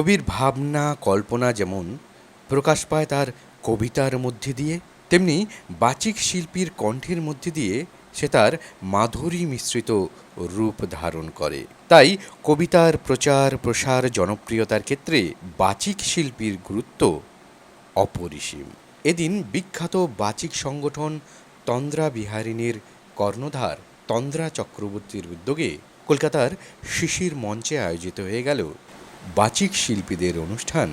কবির ভাবনা, কল্পনা যেমন প্রকাশ পায় তার কবিতার মধ্যে দিয়ে, তেমনি বাচিক শিল্পীর কণ্ঠের মধ্যে দিয়ে সে তার মাধুরী মিশ্রিত রূপ ধারণ করে। তাই কবিতার প্রচার, প্রসার, জনপ্রিয়তার ক্ষেত্রে বাচিক শিল্পীর গুরুত্ব অপরিসীম। এদিন বিখ্যাত বাচিক সংগঠন তন্দ্রা বিহারিণীর কর্ণধার তন্দ্রা চক্রবর্তীর উদ্যোগে কলকাতার শিশির মঞ্চে আয়োজিত হয়ে গেল বাচিক শিল্পীদের অনুষ্ঠান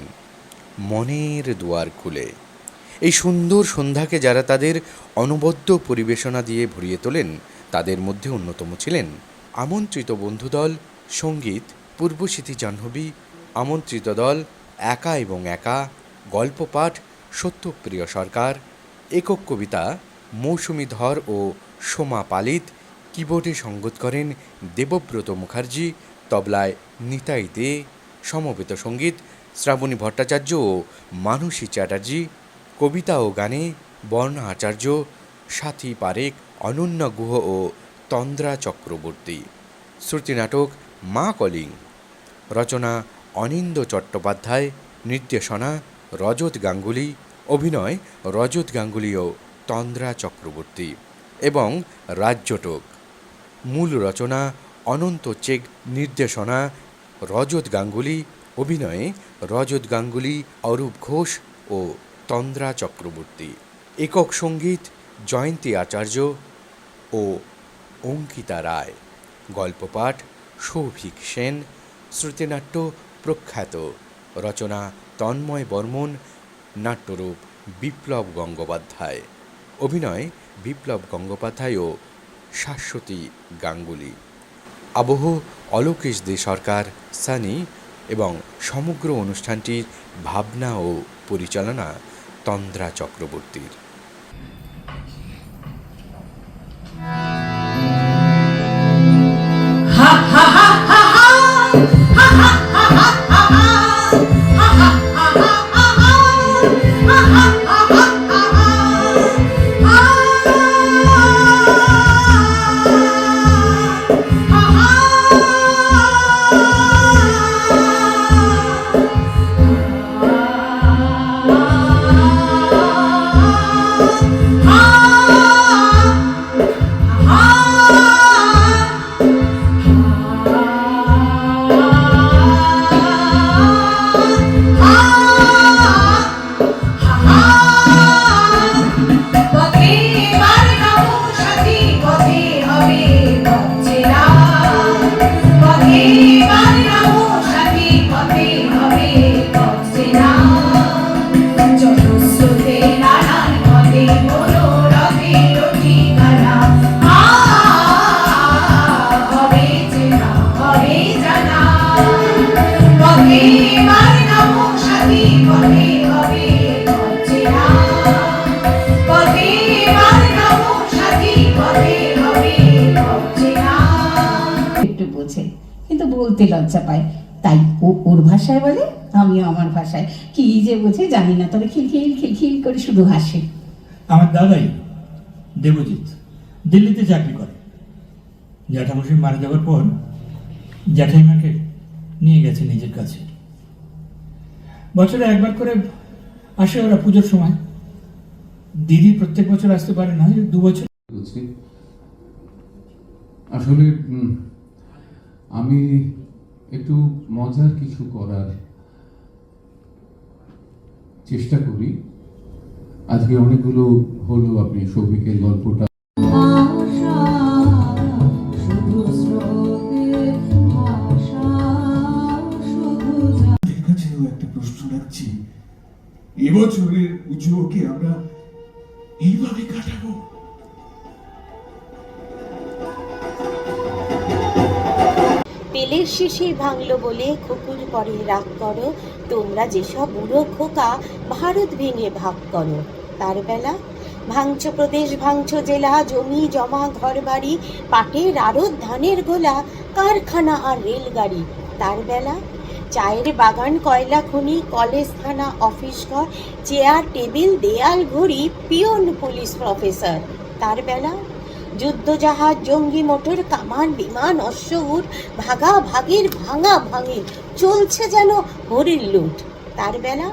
মনের দুয়ার খুলে। এই সুন্দর সন্ধ্যাকে যারা তাদের অনবদ্য পরিবেশনা দিয়ে ভরিয়ে তোলেন, তাদের মধ্যে অন্যতম ছিলেন আমন্ত্রিত বন্ধুদল, সংগীত পূর্বস্মৃতি জাহ্নবী, আমন্ত্রিত দল, একা এবং একা গল্প পাঠ সত্যপ্রিয় সরকার, একক কবিতা, মৌসুমী ধর ও সোমা পালিত, কিবোর্ডে সঙ্গত করেন দেবব্রত মুখার্জি, তবলায় নিতাই দে সমবেত সংগীত শ্রাবণী ভট্টাচার্য ও মানসী চ্যাটার্জি, কবিতা ও গানে বর্ণা আচার্য সাথী পারেক অনন্য গুহ ও তন্দ্রা চক্রবর্তী। শ্রুতি নাটক মা কলিং। রচনা অনিন্দ চট্টোপাধ্যায়। নির্দেশনা রজত গাঙ্গুলি। অভিনয় রজত গাঙ্গুলি ও তন্দ্রা চক্রবর্তী এবং রাজ্যটক। মূল রচনা অনন্ত চেক নির্দেশনা রজত গাঙ্গুলি অভিনয়ে রজত গাঙ্গুলি, অরূপ ঘোষ ও তন্দ্রা চক্রবর্তী। একক সংগীত জয়ন্তী আচার্য ও অঙ্কিতা রায়। গল্পপাঠ সৌভিক সেন। শ্রুতিনাট্য প্রখ্যাত। রচনা তন্ময় বর্মন। নাট্যরূপ বিপ্লব গঙ্গোপাধ্যায়। অভিনয় বিপ্লব গঙ্গোপাধ্যায় ও শাশ্বতী গাঙ্গুলি। আবহ অলোকেশ দে সরকার সানি এবং সমগ্র অনুষ্ঠানটির ভাবনা ও পরিচালনা তন্দ্রা চক্রবর্তীর। Viva! লজ্জা পায়। তাই ও ওর ভাষায় বলে আমিও আমার ভাষায়। কি যে বোঝে জানি না তবে খিলখিল খিলখিল করে শুধু হাসে। আমার দাদাই দেবজিৎ দিল্লিতে চাকরি করে। জ্যাঠামশাই মারা যাওয়ার পর জ্যাঠাইমাকে নিয়ে গেছে নিজের কাছে। বছরে একবার করে আসে ওরা পুজোর সময়। দিদি প্রত্যেক বছর আসতে পারে না দু বছর। বলছি আসলে আমি একটু মজার কিছু করার চেষ্টা করি। আজকে অনেকগুলো হলো আপনি সৌভিকের গল্পটা। এবছরের পুজোকে আমরা এইভাবে কাটাবো? পেলের শিশির ভাঙলো বলে খুকুর পরে রাগ করো। তোমরা যেসব বুড়ো খোকা, ভারত ভেঙে ভাগ করো। তার বেলা, ভাঙছ প্রদেশ, ভাঙছ জেলা, জমি জমা ঘর বাড়ি পাটের আড়ত, ধানের গোলা, কারখানা আর রেলগাড়ি। তার বেলা, চায়ের বাগান, কয়লা খনি, কলেজ থানা, অফিস ঘর, চেয়ার, টেবিল, দেয়াল, ঘড়ি, পিয়ন পুলিশ প্রফেসর। তার বেলা যুদ্ধজাহাজ, জঙ্গি মোটর কামান, বিমান অশ্ব উট ভাগা ভাগির, ভাঙা ভাঙির, চলছে যেন হরির লুট। তার বেলা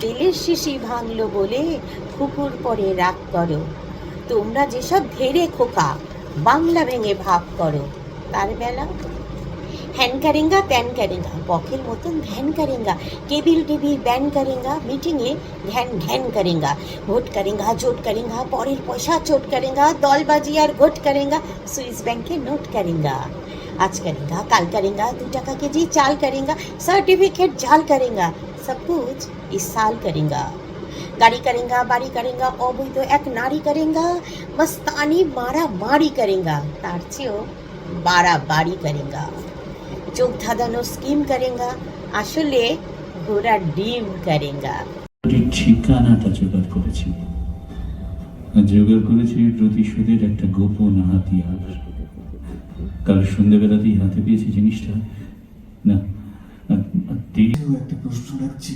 তেলের শিশি ভাঙল বলে ফুকুর পরে রাগ করো। তোমরা যেসব ধেড়ে খোকা, বাংলা ভেঙে ভাগ করো। তার বেলা হ্যান কারেঙ্গা ত্যান কারেঙ্গা বকের মতন ধ্যান কারেঙ্গা টেবিল টেবিল ব্যান কারেঙ্গা মিটিংয়ে ঘ্যান ঘ্যান কারেঙ্গা ভোট কারেঙ্গা জোট কারেঙ্গা পরের পয়সা চোট কারেঙ্গা দলবাজি আর গোট কারেঙ্গা সুইস ব্যাংকে নোট কারেঙ্গা आज करेंगा कल करेंगा दो टका के जी चाल करेंगा सर्टिफिकेट जाल करेंगा सब कुछ इस साल करेंगा गाड़ी करेंगा बाड़ी करेंगा অবৈধ এক নারী করেঙ্গা মস্তানি মারা মারি করেঙ্গা তার চেয়েও বাড়াবাড়ি করেঙ্গা চোখ ধাঁধানো স্কিম করেঙ্গা আসলে ঘোড়া ডিম করেঙ্গা ঠিকানাটা জোগাড় করেছি জোগাড় করেছি প্রতিশোধের একটা গোপন হাতিয়ার কাল সন্ধ্যেবেলাতেই হাতে পেয়েছি জিনিসটা না একটা প্রশ্ন রাখছি।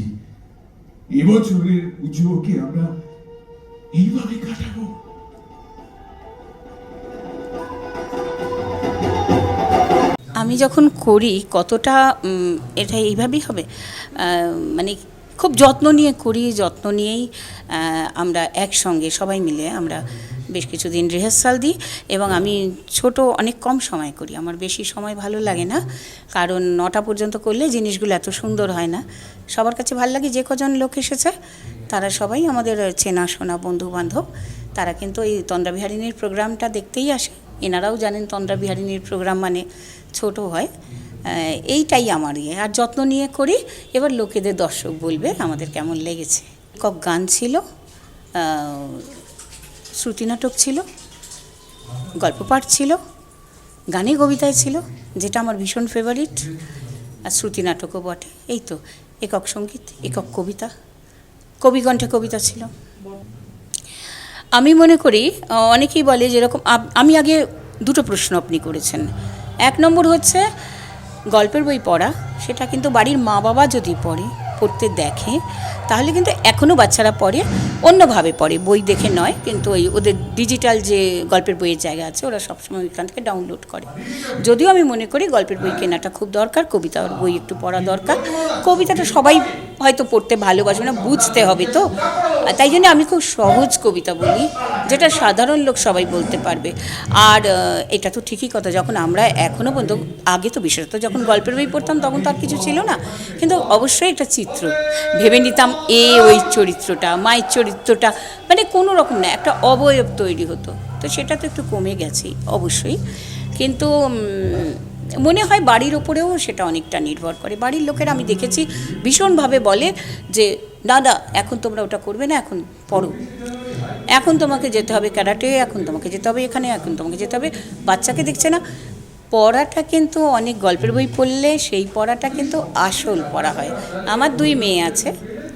এবছরের পুজোকে আমরা এইভাবে কাটাবো? আমি যখন করি, কতটা এটা এইভাবেই হবে? মানে খুব যত্ন নিয়ে করি, যত্ন নিয়েই আমরা একসঙ্গে সবাই মিলে আমরা বেশ কিছুদিন রিহার্সাল দিই এবং আমি ছোট অনেক কম সময় করি। আমার বেশি সময় ভালো লাগে না, কারণ নটা পর্যন্ত করলে জিনিসগুলো এত সুন্দর হয় না। সবার কাছে ভালো লাগে যে কজন লোক এসেছে, তারা সবাই আমাদের চেনাশোনা বন্ধু বান্ধব তারা কিন্তু এই তন্দ্রাবিহারিণীর প্রোগ্রামটা দেখতেই আসে। এনারাও জানেন তন্দ্রাবিহারিণীর প্রোগ্রাম মানে ছোট হয় এইটাই আমার ইয়ে। আর যত্ন নিয়ে করি এবার লোকেদের দর্শক বলবে আমাদের কেমন লেগেছে। কক গান ছিল আহ, শ্রুতিনাটক ছিল গল্প পাঠ ছিল গানে কবিতায় ছিল যেটা আমার ভীষণ ফেভারিট আর শ্রুতি নাটকও বটে। এই তো একক সংগীত একক কবিতা কবিকণ্ঠে কবিতা ছিল। আমি মনে করি অনেকেই বলে যেরকম আমি আগে দুটো প্রশ্ন আপনি করেছেন। এক নম্বর হচ্ছে গল্পের বই পড়া, সেটা কিন্তু বাড়ির মা বাবা যদি পড়ে, পড়তে দেখে, তাহলে কিন্তু এখনও বাচ্চারা পড়ে, অন্যভাবে পড়ে। বই দেখে নয়, কিন্তু ওই ওদের ডিজিটাল যে গল্পের বইয়ের জায়গা আছে, ওরা সবসময় ওইখান থেকে ডাউনলোড করে। যদিও আমি মনে করি গল্পের বই কেনাটা খুব দরকার, কবিতার বই একটু পড়া দরকার। কবিতাটা সবাই হয়তো পড়তে ভালোবাসবে না, বুঝতে হবে তো। তাই জন্য আমি খুব সহজ কবিতা বলি, যেটা সাধারণ লোক সবাই বলতে পারবে। আর এটা তো ঠিকই কথা, যখন আমরা এখনও পর্যন্ত, আগে তো বিশেষত যখন গল্পের বই পড়তাম, তখন তো আর কিছু ছিল না। কিন্তু অবশ্যই একটা চিত্র। ভেবে নিতাম, এ ওই চরিত্রটা, মায়ের চরিত্রটা মানে কোনো রকম না, একটা অবয়ব তৈরি হতো। তো সেটা তো একটু কমে গেছেই, অবশ্যই। কিন্তু মনে হয় বাড়ির ওপরেও সেটা অনেকটা নির্ভর করে। বাড়ির লোকেরা আমি দেখেছি ভীষণভাবে বলে যে, দাদা, এখন তোমরা ওটা করবে না, এখন পড়ো। এখন তোমাকে যেতে হবে ক্যারাটে, এখন তোমাকে যেতে হবে এখানে, এখন তোমাকে যেতে হবে। বাচ্চাকে দেখছে না। পড়াটা কিন্তু অনেক গল্পের বই পড়লে সেই পড়াটা কিন্তু আসল পড়া হয়। আমার দুই মেয়ে আছে,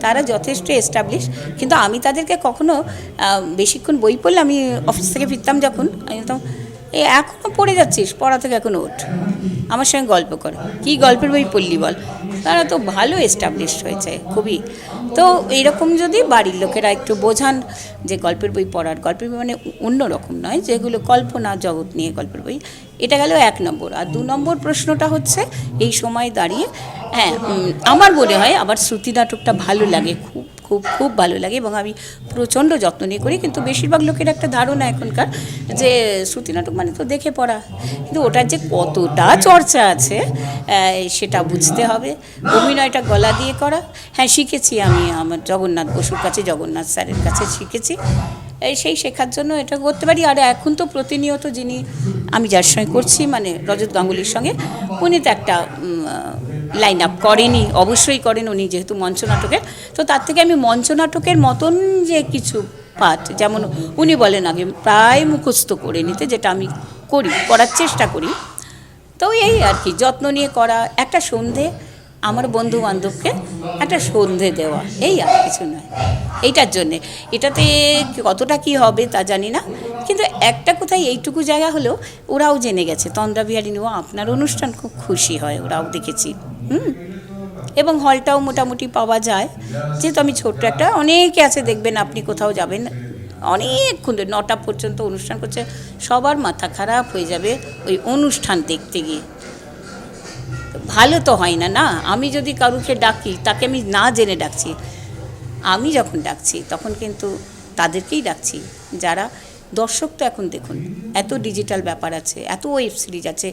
তারা যথেষ্ট এস্টাবলিশ কিন্তু আমি তাদেরকে কখনো বেশিক্ষণ বই পড়লে আমি অফিস থেকে ফিরতাম যখন, আমি এ এখনও পড়ে যাচ্ছিস? পড়া থেকে এখন ওঠ আমার সঙ্গে গল্প কর। কী গল্পের বই পড়লি বল? তারা তো ভালো এস্টাবলিশ হয়েছে খুবই। তো এইরকম যদি বাড়ির লোকেরা একটু বোঝান যে গল্পের বই পড়ার, গল্পের বই মানে অন্য রকম নয়, যেগুলো কল্পনা জগৎ নিয়ে গল্পের বই। এটা গেল এক নম্বর। আর দু নম্বর প্রশ্নটা হচ্ছে, এই সময় দাঁড়িয়ে হ্যাঁ আমার মনে হয় আবার শ্রুতি নাটকটা ভালো লাগে, খুব খুব খুব ভালো লাগে এবং আমি প্রচণ্ড যত্ন নিয়ে করি। কিন্তু বেশিরভাগ লোকের একটা ধারণা এখনকার যে শ্রুতি নাটক মানে তো দেখে পড়া। কিন্তু ওটার যে কতটা চর্চা আছে সেটা বুঝতে হবে। অভিনয়টা গলা দিয়ে করা। হ্যাঁ শিখেছি আমি আমার জগন্নাথ বসুর কাছে, জগন্নাথ স্যারের কাছে শিখেছি। সেই শেখার জন্য এটা করতে পারি। আর এখন তো প্রতিনিয়ত যিনি আমি যার সঙ্গে করছি মানে রজত গাঙ্গুলির সঙ্গে, উনি তো একটা লাইন আপ করেনি, অবশ্যই করেন উনি যেহেতু মঞ্চনাটকের তো তার থেকে আমি মঞ্চনাটকের মতন যে কিছু পাঠ যেমন উনি বলেন আগে প্রায় মুখস্থ করে নিতে, যেটা আমি করি, করার চেষ্টা করি। তো এই আর কি, যত্ন নিয়ে করা, একটা সন্ধে আমার বন্ধু বান্ধবকে একটা সন্ধে দেওয়া, এই আর কিছু নয়। এইটার জন্যে। এটাতে কতটা কি হবে তা জানি না, কিন্তু একটা কোথায় এইটুকু জায়গা হলেও ওরাও জেনে গেছে। তন্দ্রা বিহারিনী ও আপনার অনুষ্ঠান খুব খুশি হয়, ওরাও দেখেছি। হুম? এবং হলটাও মোটামুটি পাওয়া যায়। যেহেতু আমি ছোট্ট একটা, অনেকে আছে দেখবেন আপনি কোথাও যাবেন, অনেকক্ষণ নটা পর্যন্ত অনুষ্ঠান করছে, সবার মাথা খারাপ হয়ে যাবে ওই অনুষ্ঠান দেখতে গিয়ে। ভালো তো হয় না না? আমি যদি কারুকে ডাকি, তাকে আমি না জেনে ডাকছি। আমি যখন ডাকছি, তখন কিন্তু তাদেরকেই ডাকছি। যারা দর্শক তো এখন দেখুন, এত ডিজিটাল ব্যাপার আছে, এত ওয়েব সিরিজ আছে।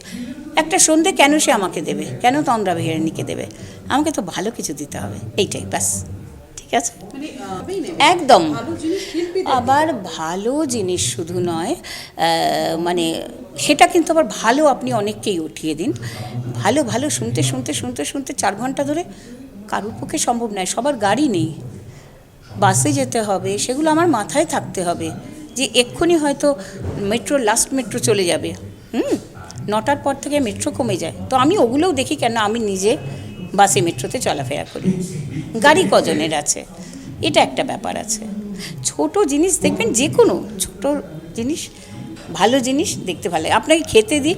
একটা সন্ধে কেন সে আমাকে দেবে? কেন তন্দ্রা নিকে দেবে? আমাকে তো ভালো কিছু দিতে হবে। এইটাই, ব্যাস। ঠিক আছে? একদম। আবার ভালো জিনিস শুধু নয় মানে সেটা কিন্তু আবার ভালো আপনি অনেককেই উঠিয়ে দিন। ভালো ভালো শুনতে শুনতে শুনতে শুনতে চার ঘণ্টা ধরে কারোর পক্ষে সম্ভব নয় সবার গাড়ি নেই। বাসে যেতে হবে সেগুলো আমার মাথায় থাকতে হবে যে এক্ষুনি হয়তো মেট্রো লাস্ট মেট্রো চলে যাবে। হুম? নটার পর থেকে মেট্রো কমে যায়। তো আমি ওগুলোও দেখি কেন আমি নিজে বাসে মেট্রোতে চলাফেরা করি। গাড়ি কজনের আছে, এটা একটা ব্যাপার আছে। ছোট জিনিস দেখবেন যে কোনো ছোট জিনিস, ভালো জিনিস দেখতে ভালো লাগে। আপনাকে খেতে দিক,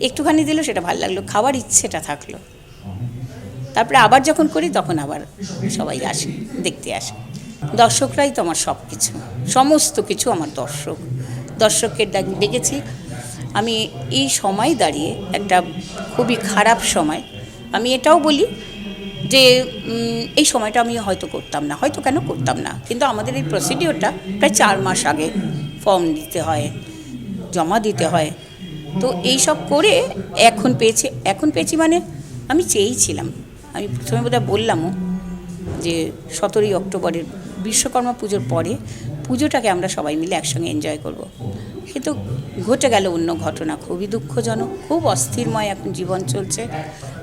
একটুখানি দিল সেটা ভালো লাগল, খাওয়ার ইচ্ছেটা থাকল। তারপরে আবার যখন করি তখন আবার সবাই আসে, দেখতে আসে। দর্শকরাই তো আমার সব কিছু সমস্ত কিছু আমার দর্শক। দর্শককে ডাক- ডেকেছি। আমি এই সময় দাঁড়িয়ে একটা খুবই খারাপ সময় আমি এটাও বলি যে এই সময়টা আমি হয়তো করতাম না। হয়তো কেন করতাম না? কিন্তু আমাদের এই প্রসিডিওরটা প্রায় চার মাস আগে ফর্ম দিতে হয়, জমা দিতে হয়। তো এই সব করে এখন পেয়েছি এখন পেয়েছি মানে আমি চেয়েছিলাম। আমি প্রথমে বোধহয় বললামও যে, সতেরোই অক্টোবরের বিশ্বকর্মা পুজোর পরে পুজোটাকে আমরা সবাই মিলে একসঙ্গে এনজয় করব। কিন্তু ঘটে গেল অন্য ঘটনা। খুবই দুঃখজনক, খুব অস্থিরময় এখন জীবন চলছে।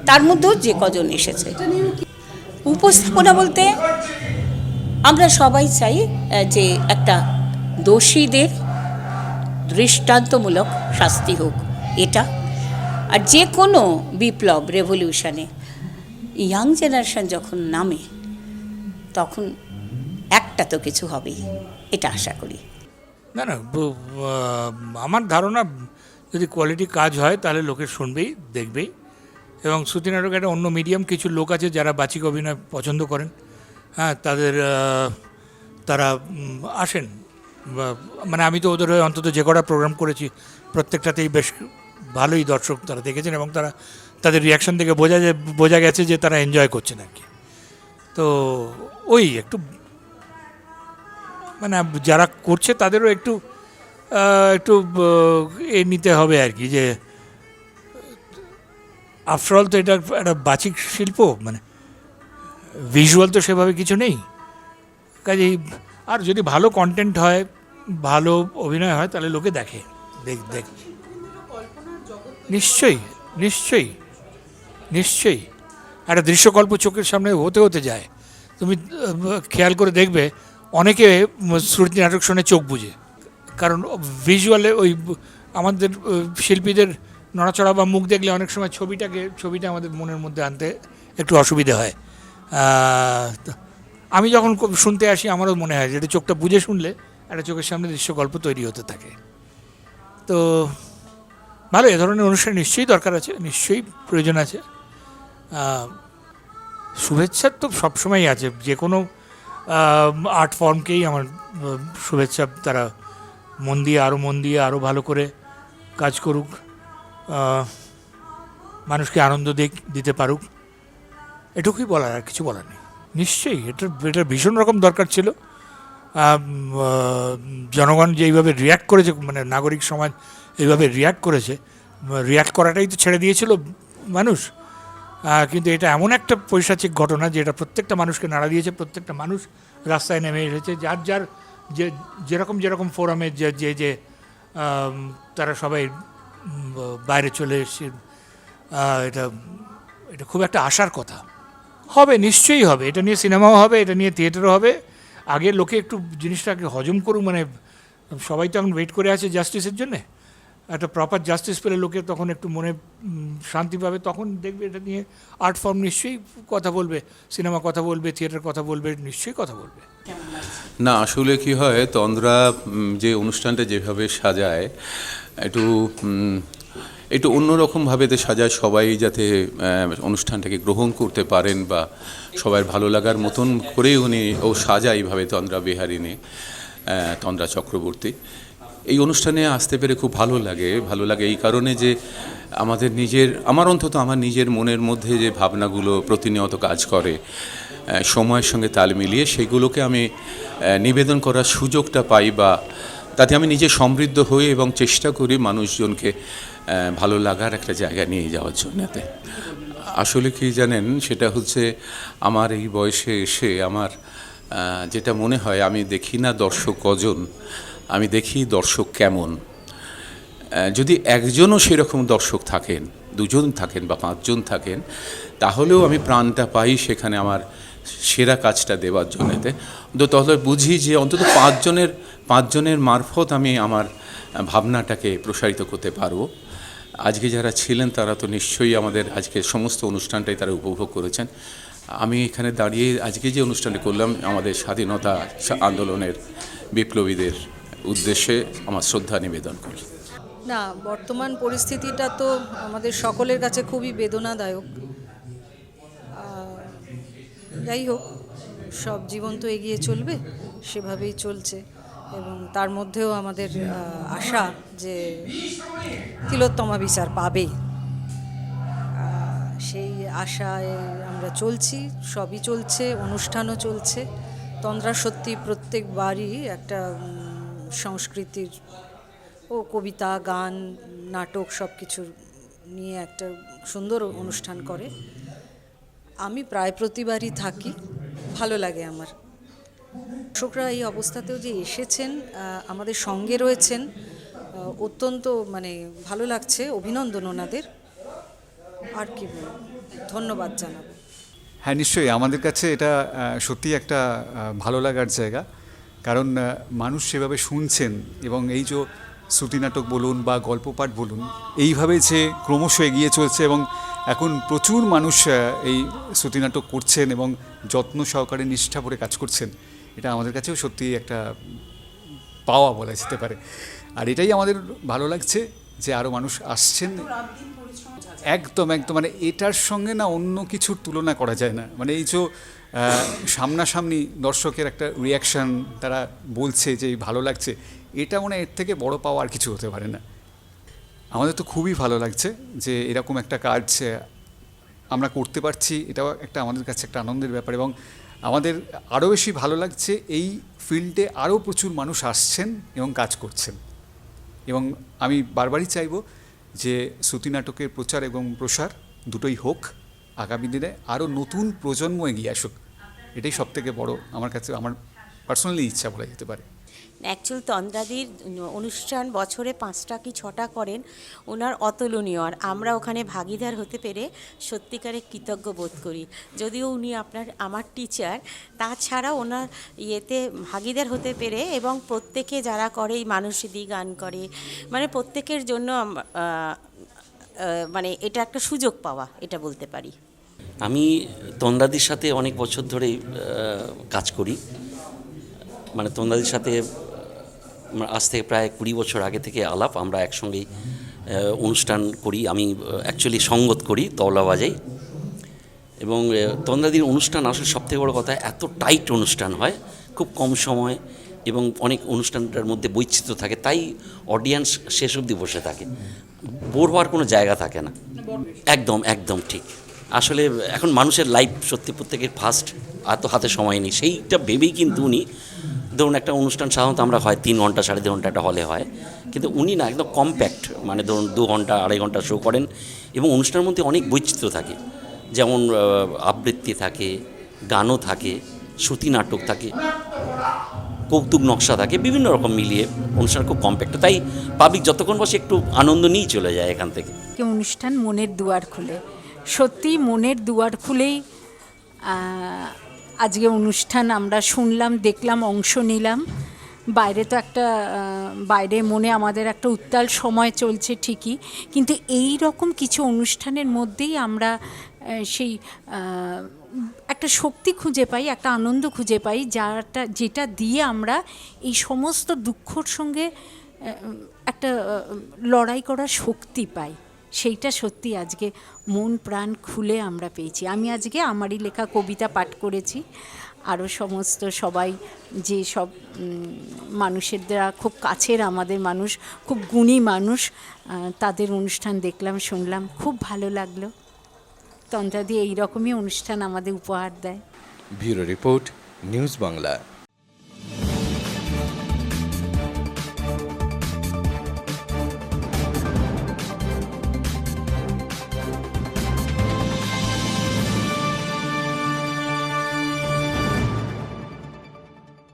তার মধ্যেও যে কজন এসেছে। উপস্থাপনা বলতে আমরা সবাই চাই যে একটা দোষীদের দৃষ্টান্তমূলক শাস্তি হোক এটা। আর যে কোনো বিপ্লব রেভলিউশনে ইয়াং জেনারেশন যখন নামে, তখন একটা তো কিছু হবেই, এটা আশা করি। না না আমার ধারণা, যদি কোয়ালিটি কাজ হয়, তাহলে লোকে শুনবেই, দেখবেই। এবং শ্রুতি নাটক একটা অন্য মিডিয়াম কিছু লোক আছে যারা বাচিক অভিনয় পছন্দ করেন। হ্যাঁ তাদের তারা আসেন। মানে আমি তো ওদের অন্তত যে কটা প্রোগ্রাম করেছি, প্রত্যেকটাতেই বেশ ভালোই দর্শক তারা দেখেছেন এবং তারা, তাদের রিয়াকশন থেকে বোঝা যায়, বোঝা গেছে যে তারা এনজয় করছেন আর কি। তো, ওই একটু মানে যারা করছে তাদেরও একটু একটু এ নিতে হবে আর কি যে আফটারঅল তো এটা একটা বাচিক শিল্প মানে ভিজুয়াল তো সেভাবে কিছু নেই। কাজেই আর যদি ভালো কন্টেন্ট হয়, ভালো অভিনয় হয়, তাহলে লোকে দেখে, দেখ দেখ। নিশ্চয়ই নিশ্চয়ই নিশ্চয়ই। একটা দৃশ্যকল্প চোখের সামনে হতে হতে যায়। তুমি খেয়াল করে দেখবে, অনেকে শ্রুতি নাটক শুনে চোখ বুঝে কারণ ভিজুয়ালে ওই আমাদের শিল্পীদের নড়াচড়া বা মুখ দেখলে অনেক সময় ছবিটাকে, ছবিটা আমাদের মনের মধ্যে আনতে একটু অসুবিধে হয়। আমি যখন শুনতে আসি, আমারও মনে হয় যে এটা চোখটা বুঝে শুনলে একটা চোখের সামনে দৃশ্যকল্প তৈরি হতে থাকে। তো ভালো, এ ধরনের অনুষ্ঠান নিশ্চয়ই দরকার আছে, নিশ্চয়ই প্রয়োজন আছে। শুভেচ্ছা তো সবসময়ই আছে, যে কোনো আর্ট ফর্মকেই আমার শুভেচ্ছা, তারা মন দিয়ে আরও মন দিয়ে আরও ভালো করে কাজ করুক। মানুষকে আনন্দ দিতে পারুক, এটুকুই বলার আর কিছু বলার নেই। নিশ্চয়ই এটা এটা ভীষণ রকম দরকার ছিল। জনগণ যে এইভাবে রিয়্যাক্ট করেছে মানে নাগরিক সমাজ এইভাবে রিয়্যাক্ট করেছে রিয়্যাক্ট করাটাই তো ছেড়ে দিয়েছিল মানুষ। কিন্তু এটা এমন একটা পৈশাচিক ঘটনা যেটা প্রত্যেকটা মানুষকে নাড়া দিয়েছে, প্রত্যেকটা মানুষ রাস্তায় নেমে এসেছে। যার যার যে, যেরকম যেরকম ফোরামে যে যে যে তারা সবাই বাইরে চলে এসে আহ, এটা এটা খুব একটা আশার কথা। হবে নিশ্চয়ই হবে। এটা নিয়ে সিনেমাও হবে এটা নিয়ে থিয়েটারও হবে। আগে লোকে একটু জিনিসটাকে হজম করুক মানে সবাই তো এখন ওয়েট করে আছে জাস্টিসের জন্যে। একটা প্রপার জাস্টিস পেলে লোকে তখন একটু মনে শান্তি পাবে। তখন দেখবে এটা নিয়ে আর্ট ফর্ম নিশ্চয়ই কথা বলবে সিনেমা কথা বলবে থিয়েটার কথা বলবে নিশ্চয়ই কথা বলবে। না আসলে কি হয় তন্দ্রা যে অনুষ্ঠানটা যেভাবে সাজায় একটু একটু অন্যরকমভাবে সাজায় সবাই যাতে অনুষ্ঠানটাকে গ্রহণ করতে পারেন বা সবার ভালো লাগার মতন করেই উনি ও সাজায় এইভাবে তন্দ্রা বিহারিণী আহ, তন্দ্রা চক্রবর্তী। এই অনুষ্ঠানে আসতে পেরে খুব ভালো লাগে ভালো লাগে এই কারণে যে আমাদের নিজের আমার অন্তত আমার নিজের মনের মধ্যে যে ভাবনাগুলো প্রতিনিয়ত কাজ করে সময়ের সঙ্গে তাল মিলিয়ে সেগুলোকে আমি নিবেদন করার সুযোগটা পাই বা তাতে আমি নিজে সমৃদ্ধ হই এবং চেষ্টা করি মানুষজনকে ভালো লাগার একটা জায়গা নিয়ে যাওয়ার জন্যতে। আসলে কি জানেন, সেটা হচ্ছে আমার এই বয়সে এসে আমার যেটা মনে হয় আমি দেখি না দর্শক কজন, আমি দেখি দর্শক কেমন। যদি একজনও সেরকম দর্শক থাকেন, দুজন থাকেন বা পাঁচজন থাকেন, তাহলেও আমি প্রাণটা পাই সেখানে আমার সেরা কাজটা দেওয়ার জন্যতে। তো তাহলে বুঝি যে অন্তত পাঁচজনের পাঁচজনের মারফত আমি আমার ভাবনাটাকে প্রসারিত করতে পারব। আজকে যারা ছিলেন তারা তো নিশ্চয়ই আমাদের আজকে সমস্ত অনুষ্ঠানটাই তারা উপভোগ করেছেন। আমি এখানে দাঁড়িয়ে আজকে যে অনুষ্ঠানটি করলাম, আমাদের স্বাধীনতা আন্দোলনের বিপ্লবীদের উদ্দেশ্যে আমার শ্রদ্ধা নিবেদন করি। না, বর্তমান পরিস্থিতিটা তো আমাদের সকলের কাছে খুবই বেদনাদায়ক। যাই হোক, সব জীবন তো এগিয়ে চলবে, সেভাবেই চলছে। এবং তার মধ্যেও আমাদের আশা যে তিলোত্তমা বিচার পাবে সেই আশায় আমরা চলছি, সবই চলছে, অনুষ্ঠানও চলছে। তন্দ্রা সত্যি প্রত্যেকবারই একটা সংস্কৃতির ও কবিতা, গান, নাটক সব কিছুর নিয়ে একটা সুন্দর অনুষ্ঠান করে। আমি প্রায় প্রতিবারই থাকি, ভালো লাগে আমার। দর্শকরা এই অবস্থাতেও যে এসেছেন আমাদের সঙ্গে রয়েছেন অত্যন্ত মানে ভালো লাগছে, অভিনন্দন ওনাদের। আর কি ধন্যবাদ জানাব। হ্যাঁ নিশ্চয়ই আমাদের কাছে এটা সত্যি একটা ভালো লাগার জায়গা। কারণ মানুষ সেভাবে শুনছেন এবং এই যে শ্রুতি নাটক বলুন বা গল্প পাঠ বলুন, এইভাবে যে ক্রমশ এগিয়ে চলছে এবং এখন প্রচুর মানুষ এই শ্রুতি নাটক করছেন এবং যত্ন সহকারে নিষ্ঠা করে কাজ করছেন এটা আমাদের কাছেও সত্যি একটা পাওয়া বলা যেতে পারে। আর এটাই আমাদের ভালো লাগছে যে আরও মানুষ আসছেন। একদম একদম। মানে এটার সঙ্গে না অন্য কিছুর তুলনা করা যায় না। মানে এই যে সামনাসামনি দর্শকের একটা রিয়াকশন তারা বলছে যে ভালো লাগছে এটা মনে এর থেকে বড় পাওয়া আর কিছু হতে পারে না। আমাদের তো খুবই ভালো লাগছে যে এরকম একটা কাজ আমরা করতে পারছি। এটাও একটা আমাদের কাছে একটা আনন্দের ব্যাপার এবং আমাদের আরও বেশি ভালো লাগছে এই ফিল্ডে আরও প্রচুর মানুষ আসছেন এবং কাজ করছেন। এবং আমি বারবারই চাইব যে শ্রুতি নাটকের প্রচার এবং প্রসার দুটোই হোক, আগামী দিনে আরও নতুন প্রজন্ম এগিয়ে আসুক। এটাই সবথেকে বড় আমার কাছে, আমার পার্সোনালি ইচ্ছা বলা যেতে পারে। অ্যাকচুয়াল তন্দ্রাদির অনুষ্ঠান বছরে পাঁচটা কি ছটা করেন, ওনার অতুলনীয়। আর আমরা ওখানে ভাগিদার হতে পেরে সত্যিকারে কৃতজ্ঞ বোধ করি। যদিও উনি আপনার, আমার টিচার তাছাড়া ওনার ইয়েতে ভাগিদার হতে পেরে এবং প্রত্যেকে যারা করে, এই মানুষদি গান করে মানে প্রত্যেকের জন্য মানে এটা একটা সুযোগ পাওয়া, এটা বলতে পারি। আমি তন্দ্রাদির সাথে অনেক বছর ধরেই কাজ করি। মানে তন্দ্রাদির সাথে আজ থেকে প্রায় কুড়ি বছর আগে থেকে আলাপ, আমরা একসঙ্গেই অনুষ্ঠান করি, আমি অ্যাকচুয়ালি সঙ্গত করি, তবলা বাজাই। এবং তন্দ্রাদির অনুষ্ঠান আসলে সবথেকে বড় কথা, এত টাইট অনুষ্ঠান হয়, খুব কম সময় এবং অনেক অনুষ্ঠানটার মধ্যে বৈচিত্র্য থাকে, তাই অডিয়েন্স শেষ অবধি বসে থাকে। বোর হওয়ার কোনো জায়গা থাকে না। একদম একদম ঠিক। আসলে, এখন মানুষের লাইফ সত্যি প্রত্যেকের ফার্স্ট এত হাতে সময় নেই। সেইটা ভেবেই কিন্তু উনি ধরুন একটা অনুষ্ঠান সাধারণত আমরা হয় তিন ঘণ্টা, সাড়ে তিন ঘণ্টা একটা হলে হয়। কিন্তু উনি না একদম কম্প্যাক্ট মানে ধরুন দু ঘণ্টা, আড়াই ঘণ্টা শো করেন এবং অনুষ্ঠানের মধ্যে অনেক বৈচিত্র্য থাকে। যেমন আবৃত্তি থাকে, গানও থাকে, শ্রুতি নাটক থাকে, কৌতুক নকশা থাকে, বিভিন্ন রকম মিলিয়ে অনুষ্ঠান খুব কম্প্যাক্ট তাই পাবলিক যতক্ষণ বসে একটু আনন্দ নিয়েই চলে যায় এখান থেকে। অনুষ্ঠান মনের দুয়ার খুলে। সত্যি মনের দুয়ার খুলেই আজকে অনুষ্ঠান আমরা শুনলাম, দেখলাম, অংশ নিলাম। বাইরে তো একটা বাইরে মনে আমাদের একটা উত্তাল সময় চলছে ঠিকই, কিন্তু এই রকম কিছু অনুষ্ঠানের মধ্যেই আমরা সেই একটা শক্তি খুঁজে পাই, একটা আনন্দ খুঁজে পাই যাটা যেটা দিয়ে আমরা এই সমস্ত দুঃখর সঙ্গে একটা লড়াই করার শক্তি পাই। সেইটা সত্যি আজকে মন প্রাণ খুলে আমরা পেয়েছি। আমি আজকে আমারই লেখা কবিতা পাঠ করেছি। আরও সমস্ত সবাই যে সব মানুষের দ্বারা খুব কাছের আমাদের মানুষ, খুব গুণী মানুষ তাদের অনুষ্ঠান দেখলাম, শুনলাম, খুব ভালো লাগল। তন্ত্রাদি এইরকমই অনুষ্ঠান আমাদের উপহার দেয়। Bureau report, news Bangla.